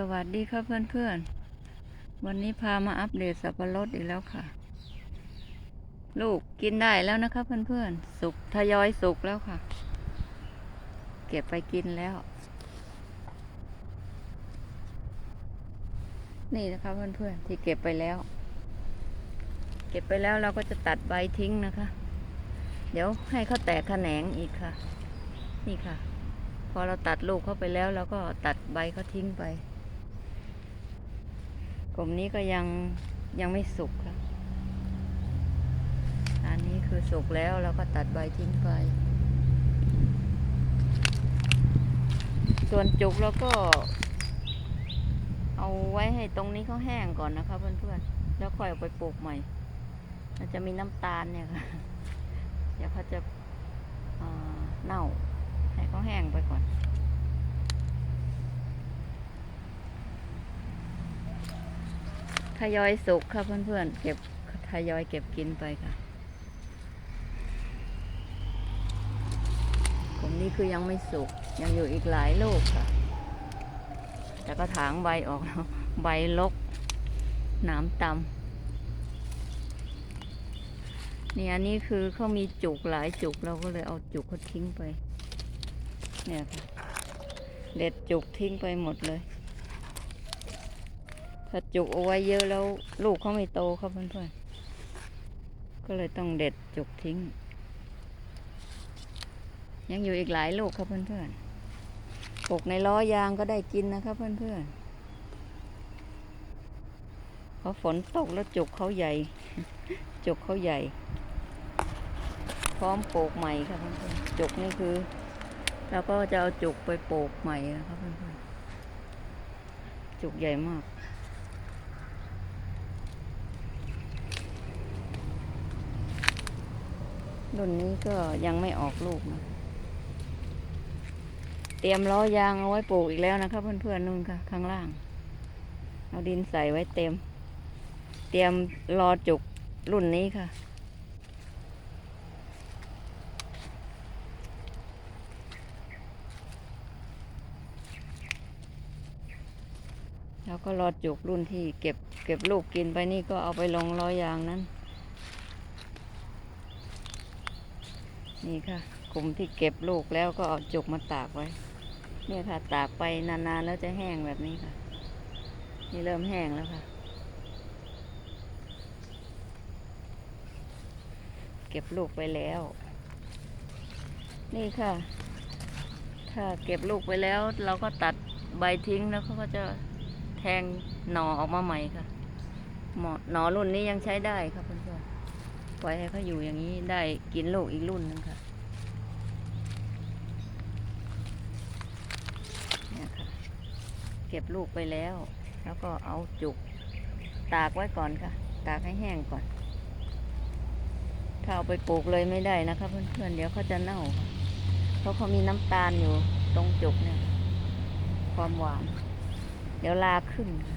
สวัสดีครับเพื่อนๆ วันนี้พามาอัปเดตสับปะรดอีกแล้วค่ะ ลูกกินได้แล้วนะครับเพื่อนๆ สุกทยอยสุกแล้วค่ะ เก็บไปกินแล้ว นี่นะคะเพื่อนๆ ที่เก็บไปแล้ว เก็บไปแล้วเราก็จะตัดใบทิ้งนะคะ เดี๋ยวให้เขาแตกแขนงอีกค่ะ นี่ค่ะพอเราตัดลูกเข้าไปแล้วเราก็ตัดใบเขาทิ้งไป กลุ่มนี้ก็ยังยังไม่สุกค่ะอันนี้คือสุกแล้วเราก็ตัดใบทิ้งไป ส่วนจุกเราก็ เอาไว้ให้ตรงนี้เขาแห้งก่อนนะคะเพื่อนๆ แล้วค่อยเอาไปปลูกใหม่มันจะมีน้ำตาลเนี่ยค่ะ เดี๋ยวเขาจะเน่า ให้เขาแห้งไปก่อน ทยอยสุกค่ะเพื่อนๆ เก็บทยอยเก็บกินไปค่ะกลุ่มนี้คือยังไม่สุก ยังอยู่อีกหลายลูกค่ะ แต่ก็ถางใบออกแล้วใบลกหนามตำนี่อันนี้คือเขามีจุกหลายจุกเราก็เลยเอาจุกเขาทิ้งไป เนี่ยค่ะ เด็ดจุกทิ้งไปหมดเลย ถ้าจุกเอาไว้เยอะแล้วลูกเขาไม่โตครับเพื่อนๆ ก็เลยต้องเด็ดจุกทิ้ง ยังอยู่อีกหลายลูกครับเพื่อนๆปลูกในล้อยางก็ได้กินนะครับเพื่อนๆเพราะฝนตกแล้วจุกเขาใหญ่ จุกเขาใหญ่ พร้อมปลูกใหม่ครับเพื่อนๆ จุกนี่คือเราก็จะเอาจุกไปปลูกใหม่นะครับเพื่อนๆ จุกใหญ่มาก รุ่นนี้ก็ยังไม่ออกลูกนะเตรียมล้อยางเอาไว้ปลูกอีกแล้วนะครับเพื่อนๆนู่นค่ะ ข้างล่าง เอาดินใส่ไว้เต็ม เตรียมรอจุกรุ่นนี้ค่ะ แล้วก็รอจุกรุ่นที่เก็บเก็บลูกกินไปนี่ก็เอาไปลงล้อยางนั้น นี่ค่ะกลุ่มที่เก็บลูกแล้วก็เอาจุกมาตากไว้ เนี่ยค่ะ ตากไปนานๆแล้วจะแห้งแบบนี้ค่ะ นี่เริ่มแห้งแล้วค่ะ เก็บลูกไปแล้ว นี่ค่ะ ถ้าเก็บลูกไปแล้ว เราก็ตัดใบทิ้งแล้วเขาก็จะแทงหน่อออกมาใหม่ค่ะหมอหน่อรุ่นนี้ยังใช้ได้ครับเพื่อน ปล่อยให้เขาอยู่อย่างนี้ได้กินลูกอีกรุ่นหนึงค่ะเนี่ยค่ะ เก็บลูกไปแล้ว แล้วก็เอาจุก ตากไว้ก่อนค่ะ ตากให้แห้งก่อน ถ้าเอาไปปลูกเลยไม่ได้นะคะ เพื่อนๆเดี๋ยวเขาจะเน่า เพราะเขามีน้ำตาลอยู่ตรงจุกเนี่ย ความหวาน เดี๋ยวลาขึ้นค่ะ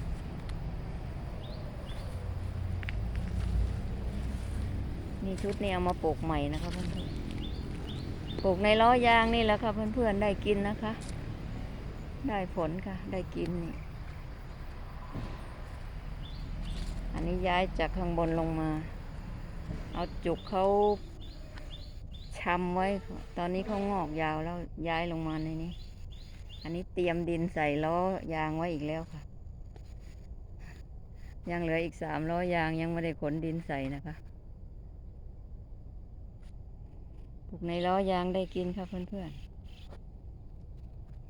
นี่ชุดนี้เอามาปลูกใหม่นะคะเพื่อนๆปลูกในล้อยางนี่แหละค่ะเพื่อนๆได้กินนะคะ ได้ผลค่ะ ได้กินนี่อันนี้ย้ายจากข้างบนลงมา เอาจุกเขาชำไว้ ตอนนี้เขางอกยาวแล้วย้ายลงมาในนี้ อันนี้เตรียมดินใส่ล้อยางไว้อีกแล้วค่ะ ยังเหลืออีกสามล้อยางยังไม่ได้ขนดินใส่นะคะ ปลูกในล้อยางได้กินค่ะเพื่อน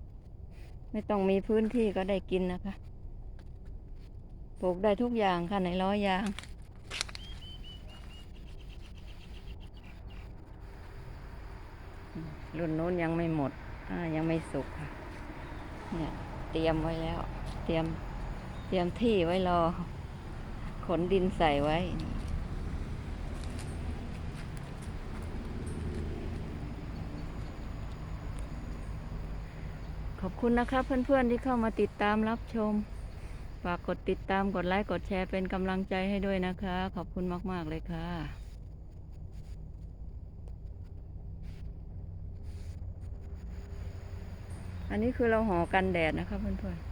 ๆ ไม่ต้องมีพื้นที่ก็ได้กินนะคะ ปลูกได้ทุกอย่างค่ะในล้อยางรุ่นนู้นยังไม่หมด ยังไม่สุกค่ะ เนี่ยเตรียมไว้แล้ว เตรียม เตรียมที่ไว้รอ ขนดินใส่ไว้ ขอบคุณนะคะเพื่อนๆที่เข้ามาติดตามรับชม ฝากกดติดตามกดไลค์กดแชร์เป็นกำลังใจให้ด้วยนะคะ ขอบคุณมากๆเลยค่ะ อันนี้คือเราห่อกันแดดนะคะเพื่อนๆ